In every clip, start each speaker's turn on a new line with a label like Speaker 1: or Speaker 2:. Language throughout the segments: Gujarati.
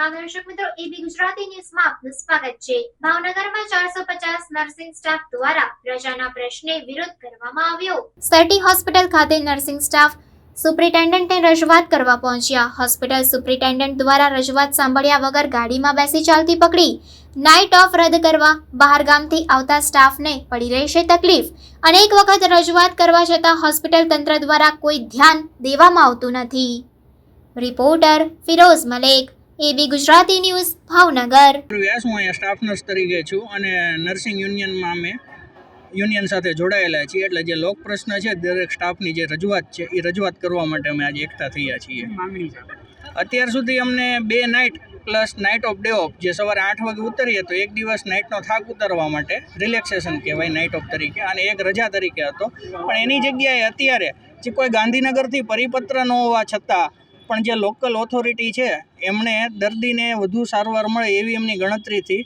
Speaker 1: નમસ્કાર મિત્રો એબી ગુજરાતી ન્યૂઝમાં આપનું સ્વાગત છે. ભાવનગરમાં ચારસો પચાસ નર્સિંગ સ્ટાફ દ્વારા રજાના પ્રશ્ને વિરોધ કરવામાં આવ્યો. સર્ટી હોસ્પિટલ ખાતે નર્સિંગ સ્ટાફ સુપ્રિન્ટેન્ડન્ટને રજૂઆત કરવા પહોંચ્યા. હોસ્પિટલ સુપ્રિન્ટેન્ડન્ટ દ્વારા રજૂઆત સાંભળ્યા વગર ગાડીમાં બેસી ચાલતી પકડી. નાઇટ ઓફ રદ કરવા બહાર ગામથી આવતા સ્ટાફને પડી રહેશે તકલીફ. અનેક વખત રજૂઆત કરવા છતાં હોસ્પિટલ તંત્ર દ્વારા કોઈ ધ્યાન દેવામાં આવતું નથી. Reporter Firoz Malek. A B Gujarati news Bhavnagar.
Speaker 2: Vyas હું અહીંયા સ્ટાફ નર્સ તરીકે છું અને નર્સિંગ યુનિયનમાં અમે યુનિયન સાથે જોડાયેલા છીએ. એટલે જે લોક પ્રશ્ન છે દરેક સ્ટાફની જે રજૂઆત છે એ રજૂઆત કરવા માટે અમે આજે એકઠા થયા છીએ. અત્યાર સુધી અમને બે night plus night off day off જે સવારે આઠ વાગે ઉતરીએ તો એક દિવસ નાઇટનો થાક ઉતારવા માટે રિલેક્સેશન કહેવાય નાઇટ ઓફ તરીકે અને એક રજા તરીકે હતો. પણ એની જગ્યાએ અત્યારે જે કોઈ ગાંધીનગરથી પરિપત્ર ન હોવા છતાં પણ જે લોકલ ઓથોરિટી છે એમણે દર્દીને વધુ સારવાર મળે એવી એમની ગણતરીથી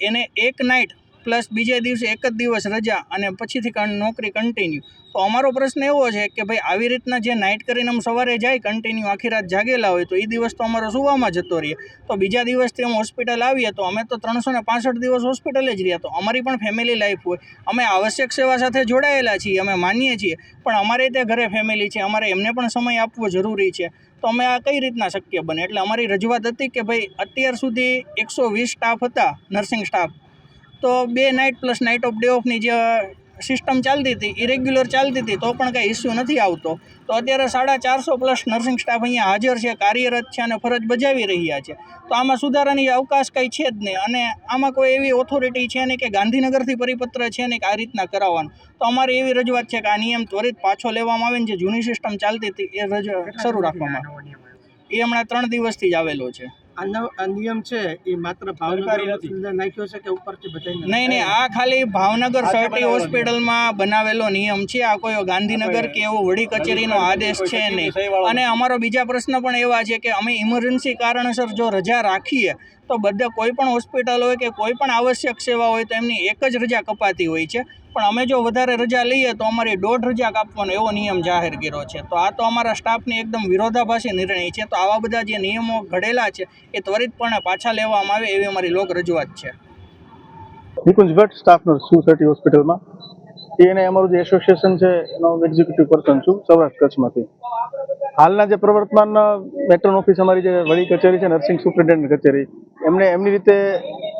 Speaker 2: એને એક નાઇટ પ્લસ બીજે દિવસે એક જ દિવસ રજા અને પછીથી નોકરી કન્ટિન્યુ તો અમારો પ્રશ્ન એવો છે કે ભાઈ, આવી રીતના જે નાઇટ કરીને અમે સવારે જાય કન્ટિન્યુ આખી રાત જાગેલા હોય, તો એ દિવસ તો અમારો સુવામાં જતો રહીએ તો બીજા દિવસથી અમે હોસ્પિટલ આવીએ, તો અમે તો ત્રણસો ને પાંસઠ દિવસ હોસ્પિટલે જ રહ્યા. તો અમારી પણ ફેમિલી લાઈફ હોય. અમે આવશ્યક સેવા સાથે જોડાયેલા છીએ, અમે માનીએ છીએ. પણ અમારે ત્યાં ઘરે ફેમિલી છે, અમારે એમને પણ સમય આપવો જરૂરી છે. તો અમે આ કઈ રીતના શક્ય બને? એટલે અમારી રજૂઆત હતી કે ભાઈ, અત્યાર સુધી એકસો વીસ સ્ટાફ હતા નર્સિંગ સ્ટાફ તો બે night plus night off day ઓફની જે સિસ્ટમ ચાલતી હતી એ રેગ્યુલર ચાલતી હતી, તો પણ કાંઈ ઇસ્યુ નથી આવતો. તો અત્યારે સાડા ચારસો પ્લસ નર્સિંગ સ્ટાફ અહીંયા હાજર છે, કાર્યરત છે અને ફરજ બજાવી રહ્યા છે. તો આમાં સુધારાની અવકાશ કંઈ છે જ નહીં અને આમાં કોઈ એવી ઓથોરિટી છે નહીં કે ગાંધીનગરથી પરિપત્ર છે ને કે આ રીતના કરાવવાનું. તો અમારી એવી રજૂઆત છે કે આ નિયમ ત્વરિત પાછો લેવામાં આવે ને જે જૂની સિસ્ટમ ચાલતી હતી, એ રજ શરૂ રાખવામાં એ હમણાં ત્રણ દિવસથી જ આવેલો છે.
Speaker 3: આ નિયમ છે એ માત્ર ભાવનગર નાખ્યો છે કે ઉપરથી બધાને
Speaker 2: નહીં નહીં આ ખાલી ભાવનગર સર્ટી હોસ્પિટલમાં બનાવેલો નિયમ છે. આ કોઈ ગાંધીનગર કે એવો વડી કચેરીનો આદેશ છે નહીં. અને અમારો બીજા પ્રશ્ન પણ એવા છે કે અમે ઇમરજન્સી કારણસર જો રજા રાખીએ તો બધા કોઈ પણ હોસ્પિટલ હોય કે કોઈ પણ આવશ્યક સેવા હોય તો એમની એક જ રજા કપાતી હોય છે. પણ અમે જો વધારે રજા લઈએ તો અમારી દોઢ રજા કાપવાનો એવો નિયમ જાહેર કર્યો છે. તો આ તો અમારા સ્ટાફની એકદમ વિરોધાભાસી નિર્ણય છે. તો આવા બધા જે નિયમો ઘડેલા છે, એ ત્વરિતપણે પાછા લેવામાં આવે એવી અમારી લોક રજૂઆત છે.
Speaker 4: Nikunj Bhatt staff nurse society હોસ્પિટલમાં. એને અમારું જે એસોસિએશન છે, એનો એક્ઝિક્યુટિવ પર્સન છું, સૌરાષ્ટ્ર કચ્છમાંથી. હાલના જે પ્રવર્તમાન મેટ્રોન ઓફિસ અમારી જે વડી કચેરી છે નર્સિંગ સુપ્રિન્ટેન્ડન્ટ કચેરી, એમને એમની રીતે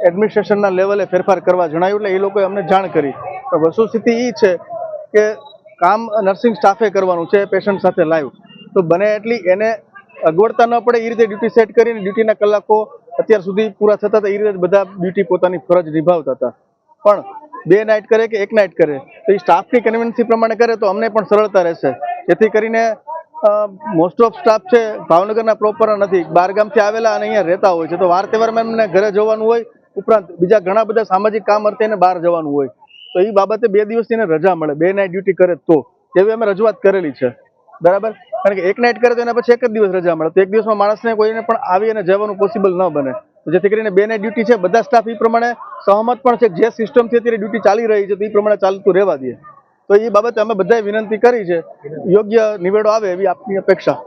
Speaker 4: એડમિનિસ્ટ્રેશનના લેવલે ફેરફાર કરવા જણાવ્યું એટલે એ લોકોએ અમને જાણ કરી. વસ્તુસ્થિતિ એ છે કે કામ નર્સિંગ સ્ટાફે કરવાનું છે પેશન્ટ સાથે લાઈવ તો બને એટલી એને અગવડતા ન પડે એ રીતે ડ્યુટી સેટ કરીને ડ્યુટીના કલાકો અત્યાર સુધી પૂરા થતા હતા એ રીતે બધા ડ્યુટી પોતાની ફરજ નિભાવતા હતા. પણ બે નાઇટ કરે કે એક નાઇટ કરે? તો એ સ્ટાફની કન્વિન્સી પ્રમાણે કરે તો અમને પણ સરળતા રહેશે. જેથી કરીને મોસ્ટ ઓફ સ્ટાફ છે, ભાવનગરના પ્રોપર નથી. બહારગામથી આવેલા અને અહીંયા રહેતા હોય છે. તો વાર તહેવારમાં એમને ઘરે જવાનું હોય, ઉપરાંત બીજા ઘણા બધા સામાજિક કામ અર્થે એને બહાર જવાનું હોય. તો એ બાબતે બે દિવસ એને રજા મળે. બે નાઇટ ડ્યુટી કરે તો. એવી અમે રજૂઆત કરેલી છે. બરાબર? કારણ કે એક નાઇટ કરે તો એના પછી એક જ દિવસ રજા મળે. તો એક દિવસમાં માણસને કોઈને પણ આવી અને જવાનું પોસિબલ ન બને. જેથી કરીને બે નાઇટ ડ્યુટી છે, બધા સ્ટાફ એ પ્રમાણે સહમત પણ છે જે સિસ્ટમથી અત્યારે ડ્યુટી ચાલી રહી છે તો એ પ્રમાણે ચાલતું રહેવા દઈએ. તો એ બાબતે અમે બધાએ વિનંતી કરી છે. યોગ્ય નિવેડો આવે એવી આપની અપેક્ષા.